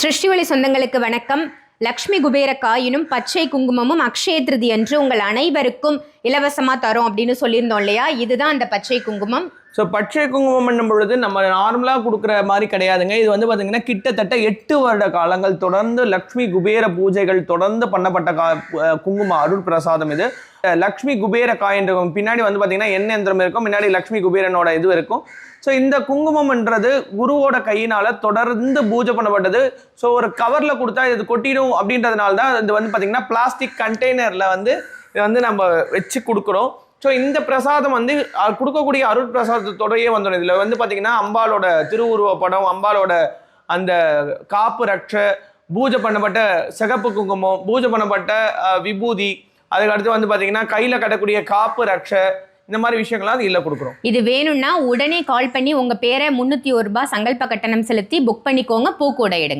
சிருஷ்டிவழி சொந்தங்களுக்கு வணக்கம். லக்ஷ்மி குபேர காயினும் பச்சை குங்குமமும் அக்ஷய திருதி அன்று உங்கள் அனைவருக்கும் இலவசமாக தரோம் அப்படின்னு சொல்லியிருந்தோம் இல்லையா? இதுதான் அந்த பச்சை குங்குமம். ஸோ பச்சை குங்குமம் பொழுது நம்ம நார்மலாக கொடுக்குற மாதிரி கிடையாதுங்க. இது வந்து பார்த்தீங்கன்னா கிட்டத்தட்ட எட்டு வருட காலங்கள் தொடர்ந்து லக்ஷ்மி குபேர பூஜைகள் தொடர்ந்து பண்ணப்பட்ட கா குங்கும குங்குமம் அருள் பிரசாதம் இது. லக்ஷ்மி குபேர காயின் இருக்கும் பின்னாடி வந்து பார்த்தீங்கன்னா எண்ணெய் எந்திரம் இருக்கும். முன்னாடி லக்ஷ்மி குபேரனோட இது இருக்கும். ஸோ இந்த குங்குமம்ன்றது குருவோட கையினால் தொடர்ந்து பூஜை பண்ணப்பட்டது. ஸோ ஒரு கவரில் கொடுத்தா இது கொட்டிடும் அப்படின்றதுனால தான் இது வந்து பார்த்திங்கன்னா பிளாஸ்டிக் கண்டெய்னரில் வந்து இதை வந்து நம்ம வச்சு கொடுக்குறோம். ஸோ இந்த பிரசாதம் வந்து கொடுக்கக்கூடிய அருள் பிரசாதத்தோடையே வந்துடும் இதில் வந்து பார்த்தீங்கன்னா அம்பாலோட திருவுருவ படம் அம்பாலோட அந்த காப்பு ரட்ச பூஜை பண்ணப்பட்ட சிகப்பு குங்குமம் பூஜை பண்ணப்பட்ட விபூதி அதுக்கு அடுத்து வந்து பார்த்தீங்கன்னா கையில் கட்டக்கூடிய காப்பு ரட்ச இந்த மாதிரி விஷயங்கள்லாம் அது இல்லை கொடுக்குறோம். இது வேணும்னா உடனே கால் பண்ணி உங்கள் பேரை முந்நூற்றி ஒரு ரூபாய் சங்கல்ப கட்டணம் செலுத்தி புக் பண்ணிக்கோங்க. பூக்கூட எடுங்க.